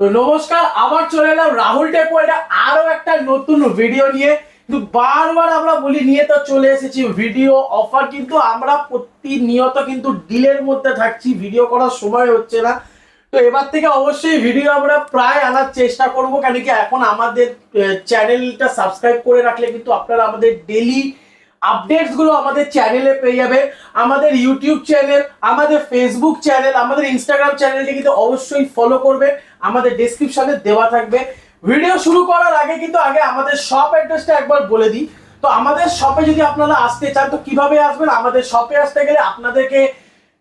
তো নমস্কার, আবার চলে এলাম রাহুল টেকো এটা আরও একটা নতুন ভিডিও নিয়ে। কিন্তু বারবার আমরা বলি, নিয়ে তো চলে এসেছি ভিডিও অফার কিন্তু আমরা প্রতিনিয়ত কিন্তু ডিলের মধ্যে থাকছি ভিডিও করার সময় হচ্ছে না। তো এবার থেকে অবশ্যই ভিডিও আমরা প্রায় আনার চেষ্টা করব কেন কি এখন আমাদের চ্যানেলটা সাবস্ক্রাইব করে রাখলে কিন্তু আপনারা আমাদের ডেলি আপডেটসগুলো আমাদের চ্যানেলে পেয়ে যাবে। আমাদের ইউটিউব চ্যানেল আমাদের ফেসবুক চ্যানেল আমাদের ইনস্টাগ্রাম চ্যানেলটি কিন্তু অবশ্যই ফলো করবে। আমাদের ডেসক্রিপশনে দেওয়া থাকবে। ভিডিও শুরু করার আগে কিন্তু আগে আমাদের শপ অ্যাড্রেসটা একবার বলে দিই। তো আমাদের শপে যদি আপনারা আসতে চান, তো কীভাবে আসবেন? আমাদের শপে আসতে গেলে আপনাদেরকে,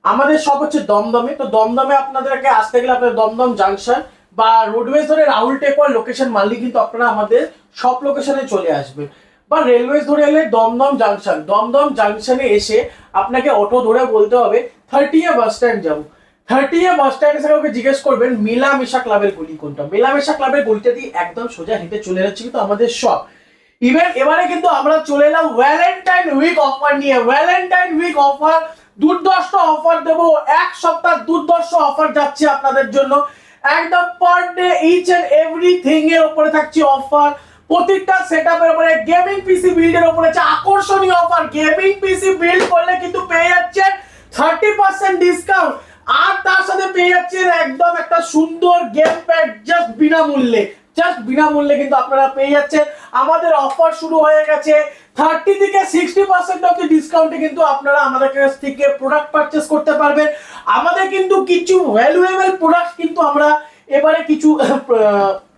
আমাদের শপ হচ্ছে দমদমে। তো দমদমে আপনাদেরকে আসতে গেলে আপনাদের দমদম জাংশন বা রোডওয়েজ ধরে রাহুল টেকওয়ার লোকেশন মানলে কিন্তু আপনারা আমাদের সব লোকেশনে চলে আসবেন। বা রেলওয়ে ধরে এলে দমদম জাংশন দমদম জাংশনে এসে আপনাকে অটো ধরে বলতে হবে থার্টিয়া বাস স্ট্যান্ড যাব। থার্টিয়া বাস স্ট্যান্ড এসে কাউকে জিজ্ঞেস করবেন, মিলামেশা ক্লাবের গলি কোনটা? মিলামেশা ক্লাবের গলিটা দিয়ে একদম সোজা হেঁটে চলে যাচ্ছে কিন্তু আমাদের শপ ইভেন এবারে কিন্তু আমরা চলে এলাম ভ্যালেন্টাইন উইক অফার নিয়ে। ভ্যালেন্টাইন উইক অফার দুর্দর্শ অফার দেব। এক সপ্তাহ দুর্দর্শ অফার যাচ্ছে আপনাদের জন্য। একদম per day each and everything এর উপরে থাকছে অফার প্রত্যেকটা সেটআপের উপরে গেমিং পিসি বিল্ডের উপরে আছে আকর্ষণীয় অফার গেমিং পিসি বিল্ড করলে কিন্তু পেয়ে যাচ্ছেন থার্টি পার্সেন্ট ডিসকাউন্ট আর তার সাথে পেয়ে যাচ্ছেন একদম একটা সুন্দর গেম প্যাড জাস্ট বিনামূল্যে। জাস্ট বিনামূল্যে কিন্তু আপনারা পেয়ে যাচ্ছেন। আমাদের অফার শুরু হয়ে গেছে থার্টি থেকে সিক্সটি পার্সেন্ট অব্দি ডিসকাউন্টে কিন্তু আপনারা আমাদের কাছ থেকে প্রোডাক্ট পারচেস করতে পারবেন। আমাদের কিন্তু কিছু ভ্যালুয়েবল প্রোডাক্ট কিন্তু আমরা এবারে কিছু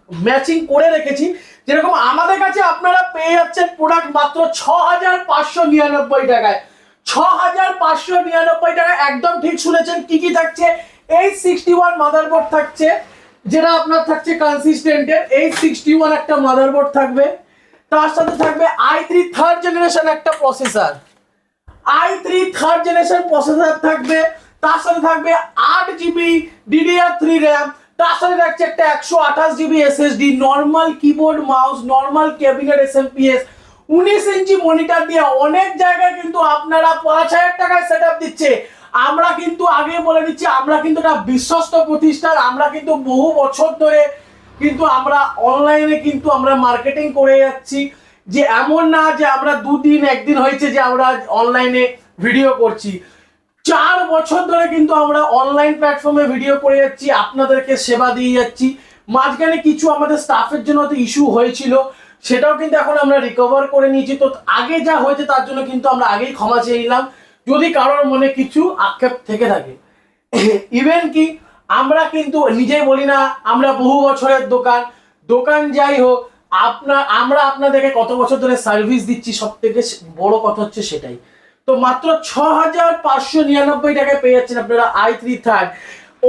ম্যাচিং করে রেখেছি। যেরকম আমাদের কাছে আপনারা পেয়ে যাচ্ছেন প্রোডাক্ট মাত্র ছ হাজার পাঁচশো নিরানব্বই টাকায়। ছ হাজার পাঁচশো নিরানব্বই টাকায় একদম ঠিক শুনেছেন কি কি থাকছে? এই সিক্সটি ওয়ান মাদারবোর্ড থাকছে, যেটা আপনার থাকছে কনসিস্টেন্টের এই সিক্সটি ওয়ান একটা মাদারবোর্ড থাকবে। তার সাথে থাকবে আই থ্রি থার্ড জেনারেশন একটা processor I three third generation processor থাকবে। তার সাথে থাকবে আট জিবি ডিডিআর থ্রি র্যাম সাথে থাকছে একটা একশো আঠাশ GB SSD normal keyboard mouse normal cabinet SMPS উনিশ ইঞ্চি মনিটর দিয়ে অনেক জায়গায় কিন্তু আপনারা পাঁচ হাজার টাকায় সেট দিচ্ছে। আমরা কিন্তু আগে বলে দিচ্ছি, আমরা কিন্তু একটা বিশ্বস্ত প্রতিষ্ঠান, আমরা কিন্তু বহু বছর ধরে কিন্তু আমরা অনলাইনে কিন্তু আমরা মার্কেটিং করে যাচ্ছি। যে এমন না যে আমরা দুদিন, একদিন হয়েছে যে আমরা অনলাইনে ভিডিও করছি। চার বছর ধরে কিন্তু আমরা অনলাইন প্ল্যাটফর্মে ভিডিও করে যাচ্ছি, আপনাদেরকে সেবা দিয়ে যাচ্ছি। মাঝখানে কিছু আমাদের স্টাফের জন্য তো ইস্যু হয়েছিল, সেটাও কিন্তু এখন আমরা রিকভার করে নিয়েছি। তো আগে যা হয়েছে তার জন্য কিন্তু আমরা আগেই ক্ষমা চেয়ে নিলাম। যদি কারোর মনে কিছু আক্ষেপ থেকে থাকে ইভেন কি আমরা কিন্তু নিজেই বলি না, আমরা বহু বছরের দোকান দোকান যাই হোক আপনার আমরা আপনাদেরকে কত বছর ধরে সার্ভিস দিচ্ছি সব থেকে বড় কথা হচ্ছে সেটাই। তো মাত্র ছ হাজার পাঁচশো নিরানব্বই টাকায় পেয়ে যাচ্ছেন আপনারা আই থ্রি থার্ড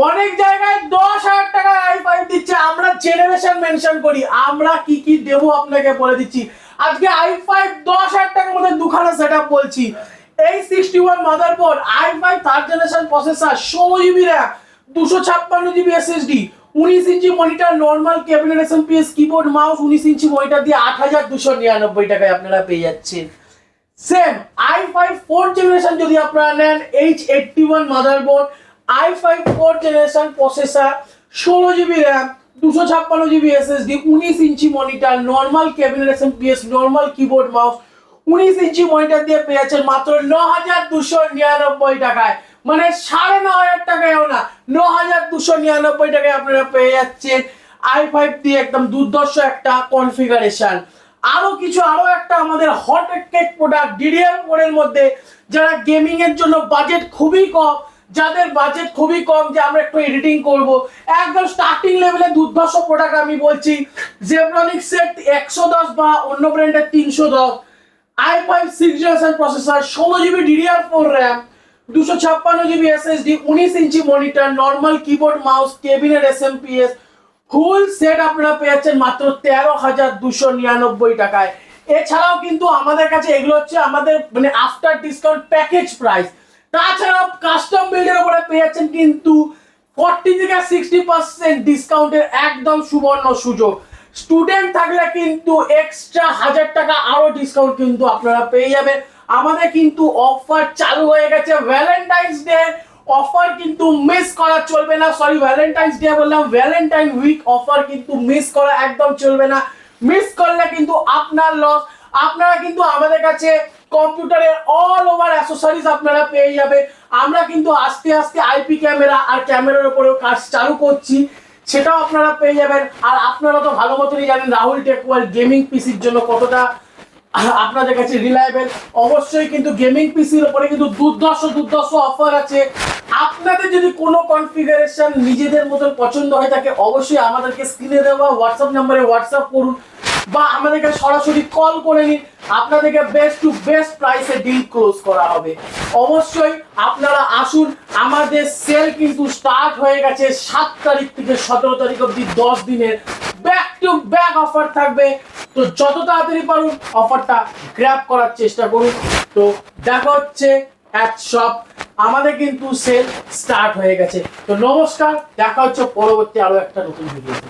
অনেক জায়গায় দশ হাজার টাকায় আই ফাইভ দিচ্ছে। আমরা জেনারেশন মেনশন করি। আমরা কি কি দেব আপনাকে বলে দিচ্ছি। আজকে আই ফাইভ দশ হাজার টাকার মধ্যে দুখানা সেট বলছি। এই sixty one motherboard I five third generation processor ষোলো জিবি র্যাম দুশো ছাপ্পান্ন জিবি এসএসডি উনিশ inch monitor normal cabinet SMPS keyboard mouse উনিশ ইঞ্চি মনিটর দিয়ে আট হাজার দুশো নিরানব্বই টাকায় আপনারা পেয়ে যাচ্ছেন। Same I five four generation যদি আপনারা নেন H eighty one motherboard I five four generation processor ষোলো জিবি র্যাম দুশো ছাপ্পান্ন জিবি এসএসডি উনিশ inch monitor normal cabinet SMPS normal keyboard mouse উনিশ ইঞ্চি মনিটর দিয়ে পেয়ে যাচ্ছেন মাত্র ন হাজার দুশো নিরানব্বই টাকায়। মানে সাড়ে ন হাজার টাকায়ও না ন হাজার দুশো নিরানব্বই টাকায় আপনারা পেয়ে যাচ্ছেন আই ফাইভ দিয়ে একদম দুর্দর্শ একটা কনফিগারেশন আরও কিছু, আরও একটা আমাদের হট কেক প্রোডাক্ট ডিডিআর ফোনের মধ্যে, যারা গেমিং এর জন্য বাজেট খুবই কম, যাদের বাজেট খুবই কম যে আমরা একটু এডিটিং করব, একদম স্টার্টিং লেভেলে দুর্ধর্ষ প্রোডাক্ট আমি বলছি জেব্রনিক সেট একশো দশ বা অন্য ব্র্যান্ডের তিনশো দশ i five six generation processor ষোলো জিবি ডিডিআর ফোর র্যাম দুশো ছাপ্পান্ন জিবি এসএসডি উনিশ ইঞ্চি monitor normal keyboard mouse cabinet SMPS full set আপনারা পেয়েছেন মাত্র তেরো হাজার দুশো নিরানব্বই টাকায়। এছাড়াও কিন্তু আমাদের কাছে এগুলো হচ্ছে আমাদের মানে আফটার ডিসকাউন্ট প্যাকেজ প্রাইস তাছাড়াও কাস্টম বিল্ডের উপরে পেয়ে যাচ্ছেন কিন্তু ফর্টি থেকে সিক্সটি পার্সেন্ট ডিসকাউন্টের একদম সুবর্ণ সুযোগ। স্টুডেন্ট থাকলে কিন্তু এক্সট্রা হাজার টাকা আরও ডিসকাউন্ট কিন্তু আপনারা পেয়ে যাবেন। আমাদের কিন্তু অফার চালু হয়ে গেছে ভ্যালেন্টাইন্স ডে অফার কিন্তু মিস করা চলবে না। সরি ভ্যালেন্টাইন্স ডে বললাম ভ্যালেন্টাইন উইক অফার কিন্তু মিস করা একদম চলবে না। মিস করলে কিন্তু আপনার লস আপনারা কিন্তু আমাদের কাছে কম্পিউটারের অল ওভার অ্যাসেসরিজ আপনারা পেয়ে যাবে আমরা কিন্তু আস্তে আস্তে আইপি ক্যামেরা আর ক্যামেরার উপরেও কাজ চালু করছি। সেটাও আপনারা পেয়ে যাবেন। আর আপনারা তো ভালো মতনই জানেন রাহুল টেকওয়াল গেমিং পিসির জন্য কতটা আপনাদের কাছে রিলায়েবল অবশ্যই কিন্তু গেমিং পিসির উপরে কিন্তু দুর্ধর্ষ দুর্ধর্ষ অফার আছে। আপনাদের যদি কোনো কনফিগারেশন নিজেদের মতন পছন্দ হয়ে থাকে অবশ্যই আমাদেরকে স্ক্রিনে দেওয়া হোয়াটসঅ্যাপ নাম্বারে হোয়াটসঅ্যাপ করুন বা আমাদেরকে সরাসরি কল করে নিন। আপনাদেরকে বেস্ট টু বেস্ট প্রাইসে ডিল ক্লোজ করা হবে। অবশ্যই আপনারা আসুন, আমাদের সেল কিন্তু স্টার্ট হয়ে গেছে সাত তারিখ থেকে সতেরো তারিখ অবধি, দশ দিনের। ব্যাক টু ব্যাক অফার থাকবে। তো যত তাড়াতাড়ি পারুন অফারটা গ্র্যাব করার চেষ্টা করুন। তো দেখা হচ্ছে অ্যাট শপ আমাদের কিন্তু সেল স্টার্ট হয়ে গেছে। তো নমস্কার, দেখা হচ্ছে পরবর্তী আরও একটা নতুন ভিডিওতে